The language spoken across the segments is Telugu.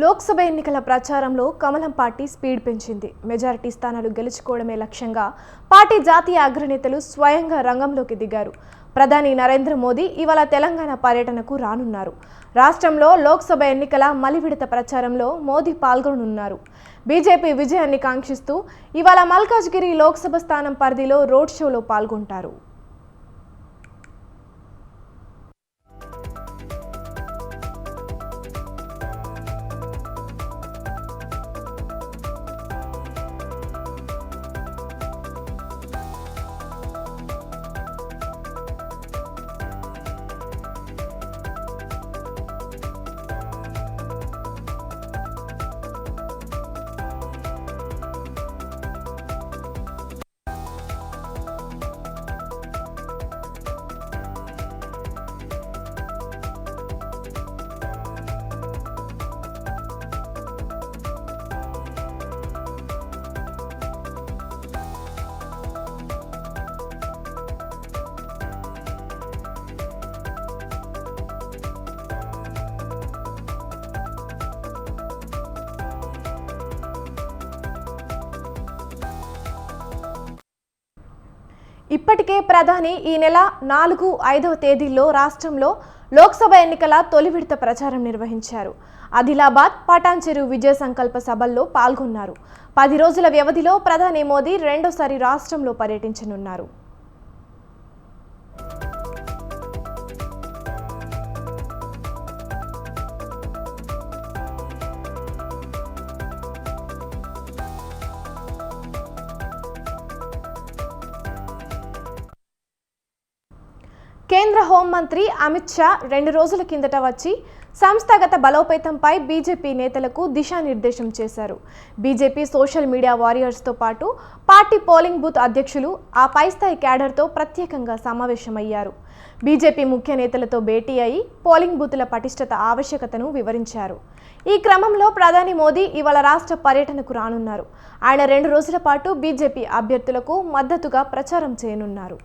లోక్సభ ఎన్నికల ప్రచారంలో కమలం పార్టీ స్పీడ్ పెంచింది. మెజారిటీ స్థానాలు గెలుచుకోవడమే లక్ష్యంగా పార్టీ జాతీయ అగ్రనేతలు స్వయంగా రంగంలోకి దిగారు. ప్రధాని నరేంద్ర మోదీ ఇవాళ తెలంగాణ పర్యటనకు రానున్నారు. రాష్ట్రంలో లోక్సభ ఎన్నికల మలివిడత ప్రచారంలో మోదీ పాల్గొనున్నారు బీజేపీ విజయాన్ని కాంక్షిస్తూ ఇవాళ మల్కాజ్గిరి లోక్సభ స్థానం పరిధిలో రోడ్ షోలో పాల్గొంటారు. ఇప్పటికే ప్రధాని ఈ నెల నాలుగు ఐదవ తేదీల్లో రాష్ట్రంలో లోక్సభ ఎన్నికల తొలి విడత ప్రచారం నిర్వహించారు. ఆదిలాబాద్ పటాన్చెరు విజయ సంకల్ప సభల్లో పాల్గొన్నారు. పది రోజుల వ్యవధిలో ప్రధాని మోదీ రెండోసారి రాష్ట్రంలో పర్యటించనున్నారు. కేంద్ర హోంమంత్రి అమిత్ షా రెండు రోజుల కిందట వచ్చి సంస్థాగత బలోపేతంపై బీజేపీ నేతలకు దిశానిర్దేశం చేశారు. బీజేపీ సోషల్ మీడియా వారియర్స్తో పాటు పార్టీ పోలింగ్ బూత్ అధ్యక్షులు ఆ పై స్థాయి క్యాడర్తో ప్రత్యేకంగా సమావేశమయ్యారు. బీజేపీ ముఖ్య నేతలతో భేటీ అయి పోలింగ్ బూతుల పటిష్టత ఆవశ్యకతను వివరించారు. ఈ క్రమంలో ప్రధాని మోదీ ఇవాళ రాష్ట్ర పర్యటనకు రానున్నారు. ఆయన రెండు రోజుల పాటు బీజేపీ అభ్యర్థులకు మద్దతుగా ప్రచారం చేయనున్నారు.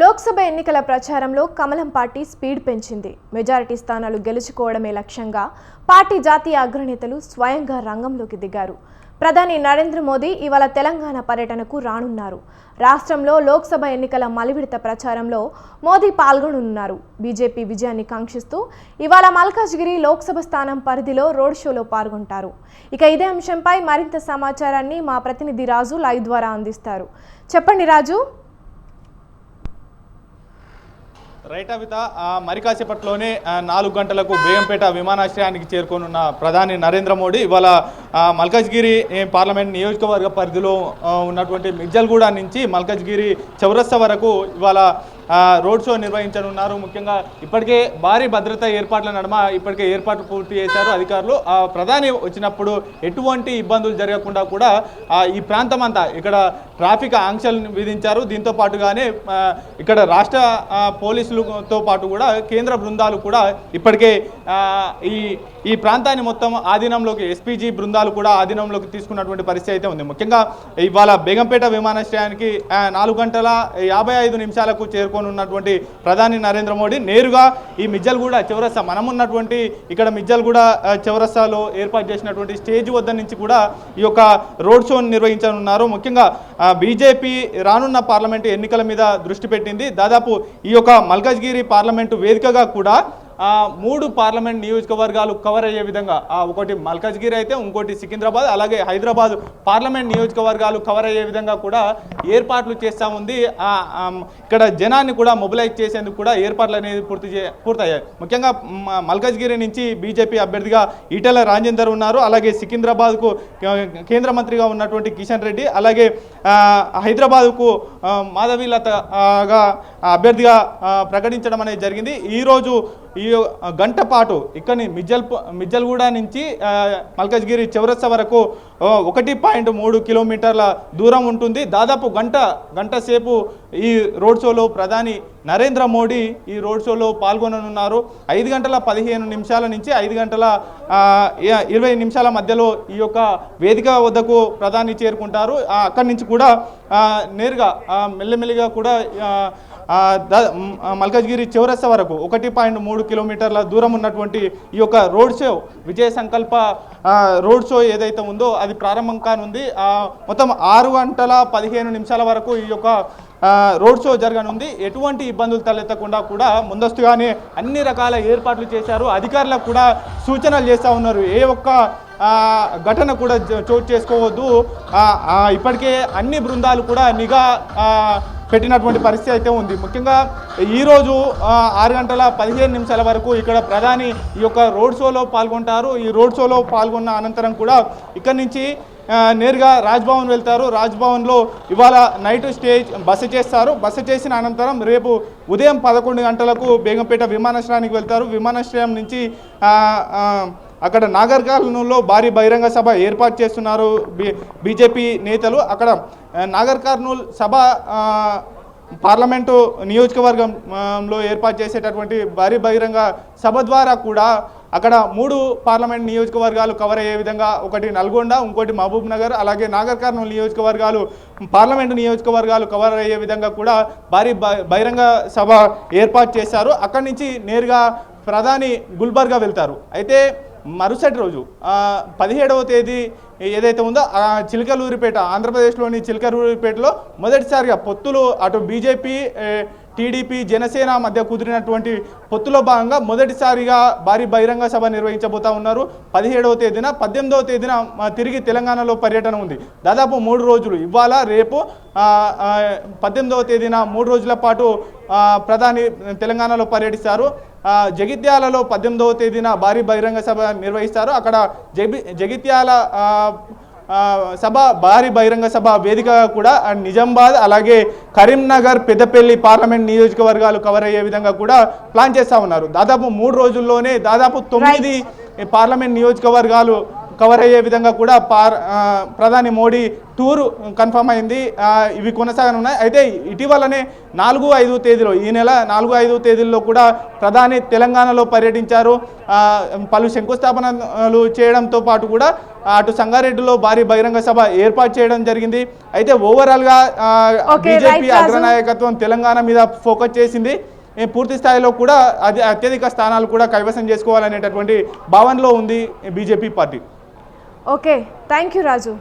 లోక్సభ ఎన్నికల ప్రచారంలో కమలం పార్టీ స్పీడ్ పెంచింది. మెజారిటీ స్థానాలు గెలుచుకోవడమే లక్ష్యంగా పార్టీ జాతీయ అగ్రనేతలు స్వయంగా రంగంలోకి దిగారు. ప్రధాని నరేంద్ర మోదీ ఇవాళ తెలంగాణ పర్యటనకు రానున్నారు. రాష్ట్రంలో లోక్సభ ఎన్నికల మలివిడత ప్రచారంలో మోదీ పాల్గొనున్నారు. బీజేపీ విజయాన్ని కాంక్షిస్తూ ఇవాళ మల్కాజ్గిరి లోక్సభ స్థానం పరిధిలో రోడ్ షోలో పాల్గొంటారు. ఇక ఇదే అంశంపై మరింత సమాచారాన్ని మా ప్రతినిధి రాజు లైవ్ ద్వారా అందిస్తారు. చెప్పండి రాజు. రైట్ అవిత మరి కాసేపట్లోనే నాలుగు గంటలకు బేగంపేట విమానాశ్రయానికి చేరుకోనున్న ప్రధాని నరేంద్ర మోడీ ఇవాళ మల్కజ్గిరి పార్లమెంట్ నియోజకవర్గ పరిధిలో ఉన్నటువంటి మిర్జల్గూడ నుంచి మల్కజ్గిరి చౌరస్తా వరకు ఇవాళ రోడ్ షో నిర్వహించనున్నారు. ముఖ్యంగా ఇప్పటికే భారీ భద్రతా ఏర్పాట్ల నడుమ ఇప్పటికే ఏర్పాట్లు పూర్తి చేశారు అధికారులు. ప్రధాని వచ్చినప్పుడు ఎటువంటి ఇబ్బందులు జరగకుండా కూడా ఈ ప్రాంతం అంతా ఇక్కడ ట్రాఫిక్ ఆంక్షలు విధించారు. దీంతో పాటుగానే ఇక్కడ రాష్ట్ర పోలీసులతో పాటు కూడా కేంద్ర బృందాలు కూడా ఇప్పటికే ఈ ఈ ప్రాంతాన్ని మొత్తం ఆధీనంలోకి ఎస్పీజీ బృందాలు కూడా ఆధీనంలోకి తీసుకున్నటువంటి పరిస్థితి అయితే ఉంది. ముఖ్యంగా ఇవాళ బేగంపేట విమానాశ్రయానికి నాలుగు గంటల యాభై ఐదు నిమిషాలకు ఉన్నటువంటి ప్రధాని నరేంద్ర మోడీ నేరుగా ఈ మిజ్జల్గూడ చౌరస్తా మనమున్నటువంటి ఇక్కడ మిజ్జల్గూడ ఆ, ఏర్పాటు చేసినటువంటి స్టేజ్ వద్ద నుంచి కూడా ఈ యొక్క రోడ్ షోను నిర్వహించనున్నారు. ముఖ్యంగా బీజేపీ రానున్న పార్లమెంటు ఎన్నికల మీద దృష్టి పెట్టింది. దాదాపు ఈ యొక్క మల్కాజ్గిరి పార్లమెంటు వేదికగా కూడా మూడు పార్లమెంట్ నియోజకవర్గాలు కవర్ అయ్యే విధంగా ఆ, ఒకటి మల్కాజ్గిరి అయితే ఇంకోటి సికింద్రాబాద్ అలాగే హైదరాబాద్ పార్లమెంట్ నియోజకవర్గాలు కవర్ అయ్యే విధంగా కూడా ఏర్పాట్లు చేస్తూ ఉంది ఇక్కడ జనాన్ని కూడా మొబిలైజ్ చేసేందుకు కూడా ఏర్పాట్లు అనేది పూర్తి చే పూర్తయ్యాయి. ముఖ్యంగా మల్కజ్గిరి మల్కాజ్గిరి నుంచి బీజేపీ అభ్యర్థిగా ఈటెల రాజేందర్ ఉన్నారు. అలాగే సికింద్రాబాద్కు కేంద్ర మంత్రిగా ఉన్నటువంటి కిషన్ రెడ్డి అలాగే హైదరాబాద్కు మాధవీలతగా అభ్యర్థిగా ప్రకటించడం అనేది జరిగింది. ఈరోజు ఈ గంట పాటు ఇక్కడి మిజ్జల్ మిజ్జల్గూడ నుంచి మల్కజ్గిరి చివరస వరకు ఒకటి పాయింట్ మూడు కిలోమీటర్ల దూరం ఉంటుంది. దాదాపు గంట గంట సేపు ఈ రోడ్ షోలో ప్రధాని నరేంద్ర మోడీ ఈ రోడ్ షోలో పాల్గొననున్నారు. ఐదు గంటల పదిహేను నిమిషాల నుంచి ఐదు గంటల ఇరవై నిమిషాల మధ్యలో ఈ యొక్క వేదిక వద్దకు ప్రధాని చేరుకుంటారు. అక్కడి నుంచి కూడా నేరుగా మెల్లమెల్లిగా కూడా మల్కజ్గిరి చివరస వరకు ఒకటి పాయింట్ మూడు కిలోమీటర్ల దూరం ఉన్నటువంటి ఈ యొక్క రోడ్ షో విజయ సంకల్ప రోడ్ షో ఏదైతే ఉందో అది ప్రారంభం కానుంది. మొత్తం ఆరు గంటల పదిహేను నిమిషాల వరకు ఈ యొక్క రోడ్ షో జరగనుంది. ఎటువంటి ఇబ్బందులు తలెత్తకుండా కూడా ముందస్తుగానే అన్ని రకాల ఏర్పాట్లు చేశారు. అధికారులకు కూడా సూచనలు చేస్తూ ఉన్నారు. ఏ ఒక్క ఘటన కూడా చోటు చేసుకోవద్దు. ఇప్పటికే అన్ని బృందాలు కూడా నిఘా పెట్టినటువంటి పరిస్థితి అయితే ఉంది. ముఖ్యంగా ఈరోజు ఆరు గంటల పదిహేను నిమిషాల వరకు ఇక్కడ ప్రధాని ఈ యొక్క రోడ్ షోలో పాల్గొంటారు. ఈ రోడ్ షోలో పాల్గొన్న అనంతరం కూడా ఇక్కడి నుంచి నేరుగా రాజ్భవన్ వెళ్తారు. రాజ్భవన్లో ఇవాళ నైట్ స్టేజ్ బస చేస్తారు. బస చేసిన అనంతరం రేపు ఉదయం పదకొండు గంటలకు బేగంపేట విమానాశ్రయానికి వెళ్తారు. విమానాశ్రయం నుంచి అక్కడ నాగర్కర్నూలులో భారీ బహిరంగ సభ ఏర్పాటు చేస్తున్నారు బి బీజేపీ నేతలు. అక్కడ ఆ, నాగర్ కర్నూలు సభ పార్లమెంటు నియోజకవర్గంలో ఏర్పాటు చేసేటటువంటి భారీ బహిరంగ సభ ద్వారా కూడా అక్కడ మూడు పార్లమెంట్ నియోజకవర్గాలు కవర్ అయ్యే విధంగా ఒకటి నల్గొండ ఇంకోటి మహబూబ్ నగర్ అలాగే నాగర్ కర్నూలు నియోజకవర్గాలు పార్లమెంటు నియోజకవర్గాలు కవర్ అయ్యే విధంగా కూడా భారీ బహిరంగ సభ ఏర్పాటు చేశారు. అక్కడి నుంచి నేరుగా ప్రధాని గుల్బర్గా వెళ్తారు. అయితే మరుసటి రోజు పదిహేడవ తేదీ ఏదైతే ఉందో ఆ చిలకలూరిపేట ఆంధ్రప్రదేశ్లోని చిలకలూరిపేటలో మొదటిసారిగా పొత్తులు అటు బీజేపీ టీడీపీ జనసేన మధ్య కుదిరినటువంటి పొత్తులో భాగంగా మొదటిసారిగా భారీ బహిరంగ సభ నిర్వహించబోతా ఉన్నారు. పదిహేడవ తేదీన పద్దెనిమిదవ తేదీన తిరిగి తెలంగాణలో పర్యటన ఉంది. దాదాపు మూడు రోజులు. ఇవాళ రేపు పద్దెనిమిదవ తేదీన మూడు రోజుల పాటు ప్రధాని తెలంగాణలో పర్యటిస్తారు. జగిత్యాలలో పద్దెనిమిదవ తేదీన భారీ బహిరంగ సభ నిర్వహిస్తారు. అక్కడ జగి జగిత్యాల సభ భారీ బహిరంగ సభ వేదిక కూడా ఆ, నిజామాబాద్ అలాగే కరీంనగర్ పెద్దపల్లి పార్లమెంట్ నియోజకవర్గాలు కవర్ అయ్యే విధంగా కూడా ప్లాన్ చేస్తా ఉన్నారు. దాదాపు మూడు రోజుల్లోనే దాదాపు తొమ్మిది పార్లమెంట్ నియోజకవర్గాలు కవర్ అయ్యే విధంగా కూడా పార్ ప్రధాని మోడీ టూర్ కన్ఫర్మ్ అయింది. ఇవి కొనసాగనున్నాయి. అయితే ఇటీవలనే నాలుగు ఐదు తేదీలో ఈ నెల నాలుగు ఐదు తేదీల్లో కూడా ప్రధాని తెలంగాణలో పర్యటించారు. పలు శంకుస్థాపనలు చేయడంతో పాటు కూడా అటు సంగారెడ్డిలో భారీ బహిరంగ సభ ఏర్పాటు చేయడం జరిగింది. అయితే ఓవరాల్గా బీజేపీ. అగ్రనాయకత్వం తెలంగాణ మీద ఫోకస్ చేసింది. పూర్తి స్థాయిలో కూడా అది అత్యధిక స్థానాలు కూడా కైవసం చేసుకోవాలనేటటువంటి భావనలో ఉంది BJP party. Okay thank you Raju.